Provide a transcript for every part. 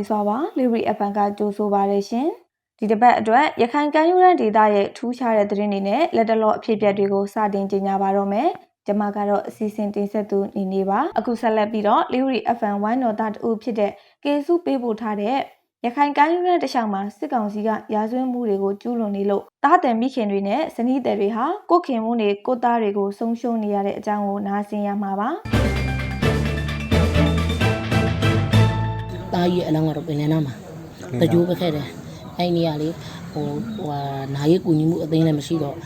လေးစွာပါလီရီအပန်ကကြိုးဆိုပါရရှင်ဒီတစ်ပတ်အတွက်ရခိုင်ကမ်းရိုးတန်းဒေသရဲ့ထူးခြားတဲ့သတင်းတွေနဲ့လက်တလော့အဖြစ်အပျက်တွေကိုစတင်ကြေညာပါတော့မယ်ကျမကတော့အစီအစဉ်တင်ဆက်သူနေနေပါအခုဆက်လက်ပြီးတော့လီရီ FM 1တော်သားတူဖြစ်တဲ့ကေစုပေးပို့ထားတဲ့ရခိုင်ကမ်းရိုးတန်းတစ်လျှောက်မှာစစ်ကောင်စီကရာဇဝတ်မှုတွေကိုကျူးလွန်နေလို့တားတယ်မိခင်တွေနဲ့ဇနီးသည်တွေဟာကိုခင်မှုတွေကိုသားတွေကိုဆုံးရှုံးနေရတဲ့အကြောင်းကိုနားဆင်ရမှာပါ တာကြီးအလောင်းကတော့ပင်လယ်နားမှာတကြိုးပဲခဲ့တယ်အဲ့နေရာလေးဟိုဟိုဟာနာရီကူညီမှုအသိလည်းမရှိတော့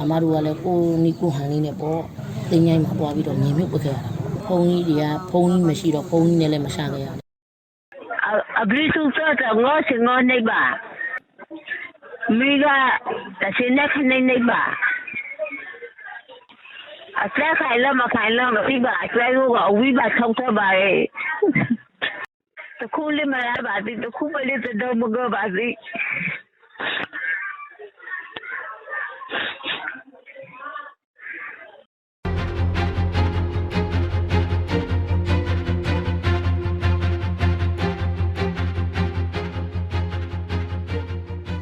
အမတို့ကလည်းကိုနီကိုဟန်လေးနဲ့ပေါ့တင်းញိုင်းမှာပွားပြီးတော့မြေမြုပ်ပခဲ့ရတာဖုန်းကြီးတွေကဖုန်းကြီးမရှိတော့ဖုန်းကြီးနဲ့လည်းမရှာခဲ့ရဘူးအဘိစုစတော့ငေါစငေါနေပါမိကတစင်းနဲ့ခနေနေပါအစက်ခိုင်လို့မခိုင်လို့မိပါအစက်ကအဝိပါထောက်ထပါရဲ့ တခုလေးမရပါသေးတခုမလေးတော့မကောပါသေး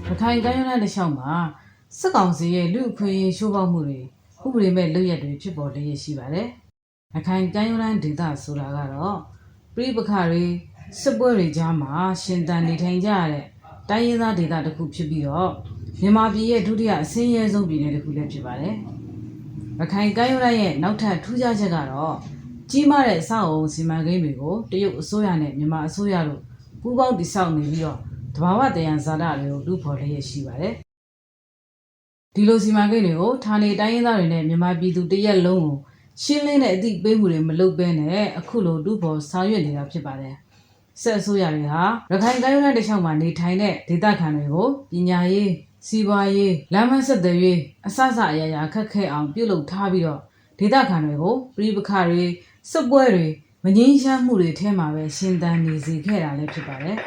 ရခိုင်တိုင်းရင်းသားတစ်လျှောက်မှာစစ်ကောင်စီရဲ့လူအခွင့်အရေးချိုးဖောက်မှုတွေဥပဒေမဲ့လုပ်ရက်တွေဖြစ်ပေါ်လျက်ရှိပါတယ်။ရခိုင်တိုင်းရင်းသားဒေသဆိုတာကတော့ပြည်ပခါတွေ စစ်ပွဲတွေကြားမှာရှင်တန်နေထိုင်ကြရတဲ့တိုင်းရင်းသားဒေသတစ်ခုဖြစ်ပြီးတော့မြန်မာပြည်ရဲ့ဒုတိယအစင်းရဲဆုံးပြည်နယ်တစ်ခုလည်းဖြစ်ပါတယ်။ရခိုင်တိုင်းရင်းသားရဲ့နောက်ထပ်ထူးခြားချက်ကတော့ကြီးမားတဲ့အဆောက်အအုံစီမံကိန်းတွေကိုတရုတ်အစိုးရနဲ့မြန်မာအစိုးရတို့ပူးပေါင်းတည်ဆောက်နေပြီးတော့တဘာဝတယံဇာတာတွေကိုလူဖော်လျက်ရှိပါတယ်။ဒီလိုစီမံကိန်းတွေကိုဌာနေတိုင်းရင်းသားတွေနဲ့မြန်မာပြည်သူတရက်လုံးကိုရှင်းလင်းတဲ့အသည့်ပေးမှုတွေမလုပ်ဘဲနဲ့အခုလိုလူဖော်ဆောင်ရွက်နေတာဖြစ်ပါတယ်။ ဆက်အစိုးရတွေဟာရခိုင်တိုင်းရင်းသားတစ်လျှောက်မှာနေထိုင်တဲ့ဒေသခံတွေကိုပညာရေးစီးပွားရေးလမ်းမဆက်သွယ်ရေးအစအစအရာရာခက်ခဲအောင်ပြုလုပ်ထားပြီးတော့ဒေသခံတွေကိုပြည်ပခါတွေစစ်ပွဲတွေမငြိမ်းချမ်းမှုတွေထဲမှာပဲရှင်သန်နေစေခဲ့တာလည်းဖြစ်ပါတယ်။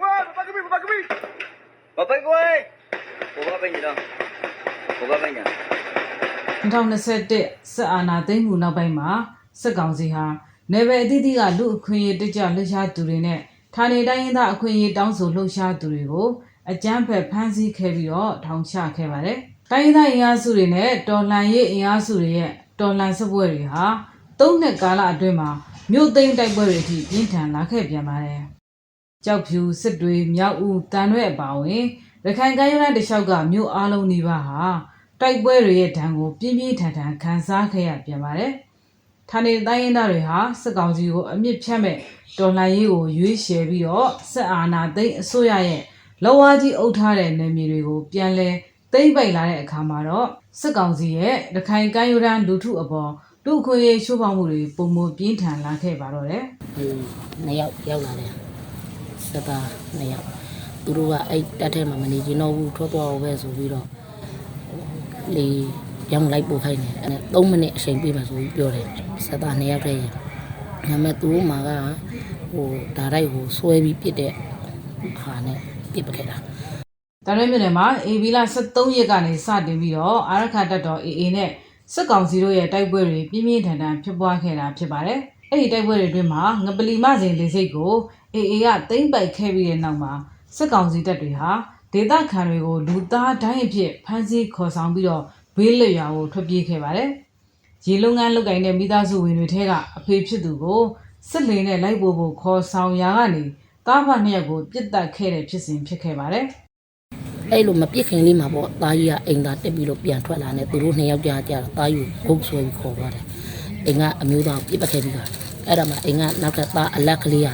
¡Guau! ¡Papá que papá que ¡Papá que güey! ¡Papá peña! ¡Papá peña! 2021စစ်အာဏာသိမ်းမှုနောက်ပိုင်းမှာစစ်ကောင်စီဟာ နယ်ပယ်အသီးသီးကလူအခွင့်အရေးတကြလှုပ်ရှားသူတွေနဲ့ဌာနေတိုင်းရင်းသားအခွင့်အရေးတောင်းဆိုလှုပ်ရှားသူတွေကိုအကြမ်းဖက်ဖမ်းဆီးခဲ့ပြီးတော့ထောင်ချခဲ့ပါတယ်။တိုင်းရင်းသားအင်အားစုတွေနဲ့တော်လှန်ရေးအင်အားစုတွေရဲ့တော်လှန်စစ်ပွဲတွေဟာသုံးနှစ်ကာလအတွင်းမှာမြို့သိမ်းတိုက်ပွဲတွေအထိပြင်းထန်လာခဲ့ပြန်ပါတယ်။ကြောက်ဖြူစစ်တွေမြောက်ဦးတန်ရွဲ့အပါအဝင်ရခိုင်ကမ်းရိုးတန်းတစ်လျှောက်ကမြို့အားလုံးဒီပါဟာတိုက်ပွဲတွေရဲ့ဒဏ်ကိုပြင်းပြင်းထန်ထန်ခံစားခဲ့ရပြန်ပါတယ်။ ဌာနေတိုင်းရင်းသားတွေဟာစစ်ကောင်စီကိုအမြင့်ဖြတ်မဲ့တော်လှန်ရေးကိုရွေးချယ်ပြီးတော့စစ်အာဏာသိမ်းအစိုးရရဲ့လောဝါကြီးအုပ်ထားတဲ့နယ်မြေတွေကိုပြန်လဲသိမ့်ပိုက်လာတဲ့အခါမှာတော့စစ်ကောင်စီရဲ့ရခိုင်ကမ်းရိုးတန်းလူထုအပေါ်လူအခွင့်အရေးချိုးဖောက်မှုတွေပုံမပြင်းထန်လာခဲ့ပါတော့တယ်။ဒီနှစ်ယောက်ရောက်လာတယ်စတာနှစ်ယောက်သူတို့ကအဲ့တက်ထဲမှာမနေချင်တော့ဘူးထွက်သွားအောင်ပဲဆိုပြီးတော့လေ ရောင်းလိုက်ပို့ခိုင်းတယ်အဲ့3မိနစ်အချိန်ပေးပါဆိုပြီးပြောတယ်စတာနှစ်ယောက်တည်းရင်ဒါပေမဲ့သူတို့မှာကဟိုဒါတိုက်ဟိုဆွဲပြီးပြစ်တဲ့ဟာနဲ့ပြစ်ပခဲ့တာတရဲမြို့နယ်မှာအေဗီလာ73ရက်ကနေစတင်ပြီးတော့အာရခတက်တော် AA နဲ့စစ်ကောင်စီတို့ရဲ့တိုက်ပွဲတွေပြင်းပြင်းထန်ထန်ဖြစ်ပွားခဲ့တာဖြစ်ပါတယ်။အဲ့ဒီတိုက်ပွဲတွေအတွင်းမှာငပလီမစင်လေစိတ်ကို AA ကတိမ့်ပိုက်ခဲ့ပြီးတဲ့နောက်မှာစစ်ကောင်စီတပ်တွေဟာဒေသခံတွေကိုလူသားတိုင်းအဖြစ်ဖမ်းဆီးခေါ်ဆောင်ပြီးတော့ ဘေးလွတ်ရာကိုထွက်ပြေးခဲ့ပါတယ်။ရေလုံငန်းလုတ်ကင်တဲ့မိသားစုဝင်တွေထဲကအဖေဖြစ်သူကိုစစ်လေနဲ့လိုက်ပို့ဖို့ခေါ်ဆောင်ရာကနေတားဖနှစ်ယောက်ကိုပြစ်တက်ခဲ့တဲ့ဖြစ်စဉ်ဖြစ်ခဲ့ပါတယ်။အဲ့လိုမပြစ်ခင်လေးမှာပေါ့တာကြီးကအိမ်သာတက်ပြီးတော့ပြန်ထွက်လာတယ်သူတို့နှစ်ယောက်ကြာကြာတာကြီးကိုဂုတ်ဆွဲပြီးခေါ်သွားတယ်အိမ်ကအမျိုးသားကိုပြစ်ပခဲ့ပြီးတာအဲ့ဒါမှအိမ်ကနောက်ထပ်သားအလက်ကလေးက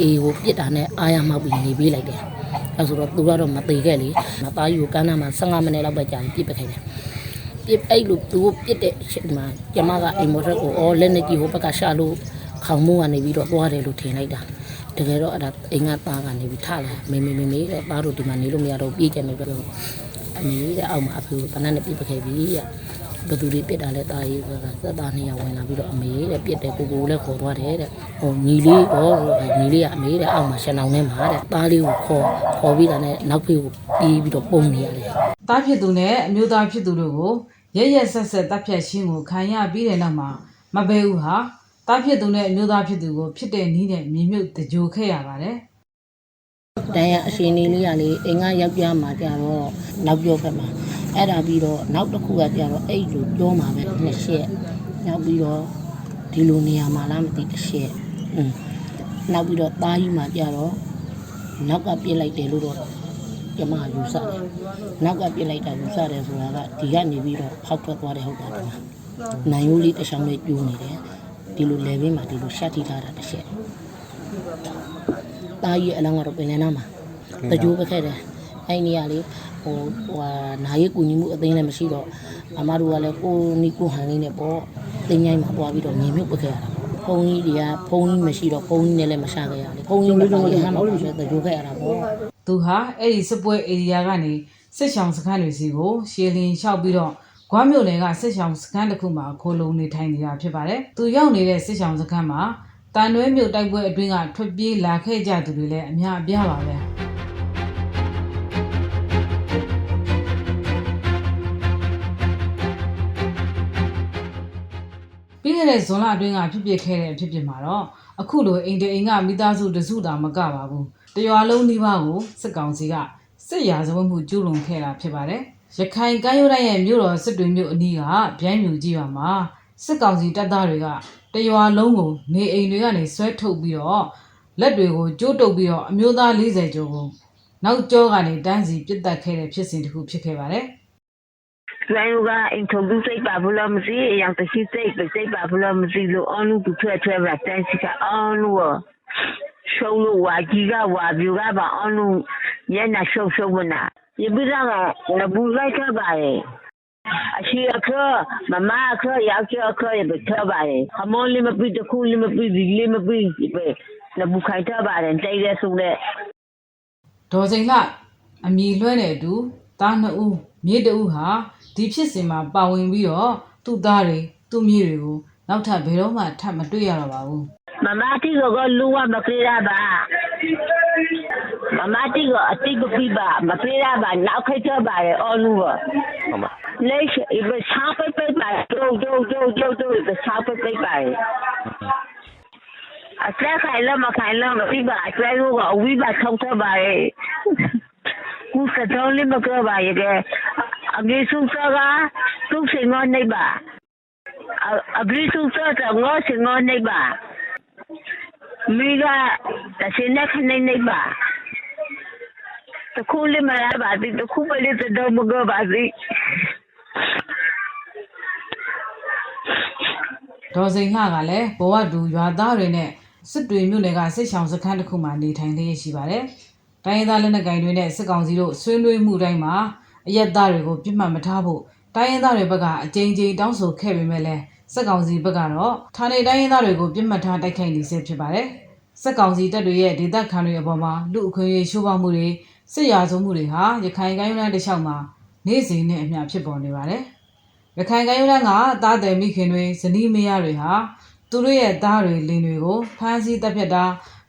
ဖေးကိုပြစ်တာနဲ့အာရမောက်ပြီးနေပေးလိုက်တယ်အဲ့ဆိုတော့သူကတော့မသေးခဲ့လေမသားကြီးကိုကမ်းနားမှာ15မိနစ်လောက်ပဲကြာပြီးပြစ်ပခဲ့တယ်ပြစ်အဲ့လိုသူပြစ်တဲ့အချိန်မှာကျမကအိမ်မော်ထက်ကိုအော်လက်နေကြီးဟိုဘက်ကရှာလို့ခေါင်းမိုးကနေပြီးတော့သွားတယ်လို့ထင်လိုက်တာတကယ်တော့အဲ့ဒါအိမ်ကသားကနေပြီးထလာမေမေမေမေတဲ့သားတို့ဒီမှာနေလို့မရတော့ပြေးကြတယ်ပြောလို့အမေတဲ့အောက်မှာအဖေကတနက်နဲ့ပြစ်ပခဲ့ပြီတဲ့ ဘသူတွေပြစ်တာလဲတာရေးကသက်သားနှစ်ယောက်ဝင်လာပြီးတော့အမေတဲ့ပြစ်တယ်ကိုကိုလည်းခေါ်သွားတယ်တဲ့ဟိုညီလေးဟောညီလေးကအမေတဲ့အောက်မှာရှန်အောင်ထဲမှာတဲ့သားလေးကိုခေါ်ခေါ်ပြီးတာနဲ့နောက်ဖေးကိုပြေးပြီးတော့ပုံနေရတယ်သားဖြစ်သူနဲ့အမျိုးသားဖြစ်သူတို့ကိုရရက်ဆက်ဆက်တပ်ဖြတ်ခြင်းကိုခံရပြီးတဲ့နောက်မှာမဘဲဦးဟာတားဖြစ်သူနဲ့အမျိုးသားဖြစ်သူကိုဖြစ်တဲ့နီးနဲ့မြေမြုပ်တကြိုခဲ့ရပါတယ်တန်ရအရှင်နေလေးကလေအိမ်ကယောက်ျားမှာကြတော့နောက်ပြောဖက်မှာ အဲ့ဒါပြီးတော့နောက်တစ်ခုကကြတော့အဲ့လိုပြောမှာပဲနှစ်ချက်နောက်ပြီးတော့ဒီလိုနေရာမှာလားမသိတစ်ချက်อืมနောက်ပြီးတော့သားကြီးမှာကြတော့နောက်ကပြစ်လိုက်တယ်လို့တော့ကျမယူဆတယ်နောက်ကပြစ်လိုက်တာယူဆတယ်ဆိုတာကဒီကနေပြီးတော့ဖောက်ထွက်သွားတယ်ဟုတ်တာဒီမှာနိုင်ရိုးလေးတစ်ချောင်းလေးပြူးနေတယ်ဒီလို level မှာဒီလိုရှက်ထိထားတာတစ်ချက်တာကြီးအလောင်းကတော့ပင်လယ်နားမှာတကြိုးပခဲ့တယ်အဲ့ဒီနေရာလေး ဟိုဟိုဟာနာရီကူညီမှုအသိလည်းမရှိတော့အမတို့ကလည်းကိုနီကိုဟန်လေးနဲ့ပေါ့တင်းញိုင်းမှာပွားပြီးတော့မြေမြုပ်ပခဲ့ရတာဖုန်းကြီးတွေကဖုန်းကြီးမရှိတော့ဖုန်းကြီးနဲ့လည်းမရှာခဲ့ရလေဖုန်းကြီးနဲ့တော့ဟမ်းမှာပဲတကြိုးခဲ့ရတာပေါ့သူဟာအဲ့ဒီစစ်ပွဲဧရိယာကနေစစ်ဆောင်စခန်းတွေစီကိုရှေလင်းလျှောက်ပြီးတော့ဂွမ်းမြို့နယ်ကစစ်ဆောင်စခန်းတစ်ခုမှာခိုလုံနေထိုင်နေတာဖြစ်ပါတယ်။သူရောက်နေတဲ့စစ်ဆောင်စခန်းမှာတန်တွဲမြို့တိုက်ပွဲအတွင်းကထွက်ပြေးလာခဲ့ကြသူတွေလည်းအများအပြားပါပဲ။ ပြီးခဲ့တဲ့ဇွန်လအတွင်းကဖြစ်ပစ်ခဲ့တဲ့အဖြစ်အပျက်မှာတော့အခုလိုအိမ်တအိမ်ကမိသားစုတစုတာမကပါဘူး။တရွာလုံးနှိပါကိုစစ်ကောင်စီကစစ်ရာဇဝတ်မှုကျူးလွန်ခဲ့တာဖြစ်ပါတယ်။ရခိုင်ကမ်းရိုးတန်းရဲ့မြို့တော်စစ်တွေမြို့အနီးကဗျိုင်းမြူကြီးရွာမှာစစ်ကောင်စီတပ်သားတွေကတရွာလုံးကိုနေအိမ်တွေကနေဆွဲထုတ်ပြီးတော့လက်တွေကိုကျိုးတုပ်ပြီးတော့အမျိုးသား40ကျော်ကိုနောက်ကျောကနေတန်းစီပစ်တက်ခဲ့တဲ့ဖြစ်စဉ်တစ်ခုဖြစ်ခဲ့ပါတယ်။ ကျွမ်းယူကအင်ထုံသူစိတ်ပါဘူးလို့မသိအရင်တရှိစိတ်ပဲစိတ်ပါဘူးလို့မသိလို့အောင်းလူသူထွက်ထွက်ပါတန်းစီကအောင်းလူရှုံးလို့ဝါကြီးကဝါပြူကပါအောင်းလူညနာရှုံရှုံမနာဒီပြတာကနဘူးလိုက်ခဲ့ပါရဲ့အရှိအခမမအခရောက်ချအခရပဲထပါရဲ့အမောလေးမပြီးတခုလေးမပြီးဒီလေးမပြီးပဲနဘူးခိုင်ထပါရဲ့တိတ်ရဲဆုံးတဲ့ဒေါ်စိန်လှအမီလွှဲတဲ့အတူသားနှစ်ဦးမြေတဦးဟာ ဒီဖြစ်စဉ်မှာပါဝင်ပြီးတော့သူ့သားတွေသူ့မြေတွေကိုနောက်ထပ်ဘယ်တော့မှထပ်မတွေ့ရတော့ပါဘူးမမတီကိုကလူဝမပြေးရပါမမတီကိုအတိတ်ပြပါမပြေးရပါနောက်ခိတ်ချပါရဲ့အော်လူဝဟုတ်မှာလက်ရှိဘယ်ချာပိတ်ပိတ်ပါဒုဒုဒုဒုဒုဘယ်ချာပိတ်ပိတ်ပါအစက်ခိုင်လမခိုင်လမပြပါအကျွဲကိုကအဝိပါထောက်ထပါရဲ့ကူစတော်လေးမကပါရဲ့ ကအဂိစုစကားသူ့စင်ငေါနေပါအဂိစုစကားငေါစင်ငေါနေပါမိကတစင်းနဲ့ခနေနေပါတခုလေးမရပါသေးတခုပဲလေးတော့မကပါသေးဒေါ်စိန်လှကလည်းဘဝတူရွာသားတွေနဲ့စစ်တွေမြို့နယ်ကစစ်ဆောင်စခန်းတစ်ခုမှာနေထိုင်လျက်ရှိပါတယ်။တိုင်းရင်းသားလက်နက်ကိုင်တွေနဲ့စစ်ကောင်စီတို့ဆွေးနွေးမှုတိုင်းမှာ အရက်သားတွေကိုပြစ်မှတ်မထားဖို့တိုင်းရင်းသားတွေဘက်ကအကြိမ်ကြိမ်တောင်းဆိုခဲ့ပေမဲ့လည်းစစ်ကောင်စီဘက်ကတော့ဌာနေတိုင်းရင်းသားတွေကိုပြစ်မှတ်ထားတိုက်ခိုက်နေဆဲဖြစ်ပါတယ်။စစ်ကောင်စီတပ်တွေရဲ့ဒေသခံတွေအပေါ်မှာလူအခွင့်အရေးချိုးဖောက်မှုတွေစစ်ရာဇဝမှုတွေဟာရခိုင်ကိုင်းရိုးတန်းတစ်လျှောက်မှာနေ့စဉ်နဲ့အမျှဖြစ်ပေါ်နေပါတယ်။ရခိုင်ကမ်းရိုးတန်းကသားတယ်မိခင်တွေဇနီးမယားတွေဟာသူတို့ရဲ့သားတွေလင်တွေကိုဖမ်းဆီးတပ်ဖြတ်တာ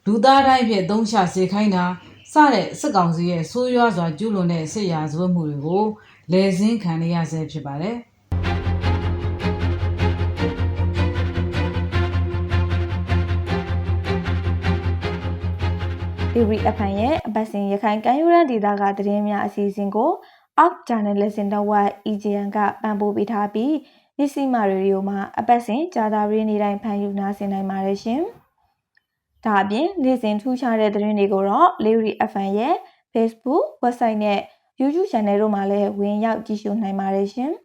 လူသားတိုင်းဖြစ်အသုံးချစေခိုင်းတာ စတဲ့စစ်ကောင်စီရဲ့ဆိုးရွားစွာကျူးလွန်တဲ့စစ်ရာဇဝတ်မှုတွေကိုလည်စင်းခံရရဆဲဖြစ်ပါတယ်။ Theory FM ရဲ့အပတ်စဉ်ရခိုင်ကမ်းရိုးတန်းဒေသကသတင်းများအစီအစဉ်ကို Arc Journalism Network EJN ကပံ့ပိုးပေးထားပြီးမြစီမာရေဒီယိုမှာအပတ်စဉ်ကြာသာရီနေ့တိုင်းဖန်ယူနာဆင်နိုင်ပါတယ်ရှင်။ ဒါအပြင်နေ့စဉ်ထူးခြားတဲ့သတင်းတွေကိုတော့ Theory FM ရဲ့ Facebook, Website နဲ့ YouTube Channel တို့မှာလည်းဝင်ရောက်ကြည့်ရှုနိုင်ပါတယ်ရှင်။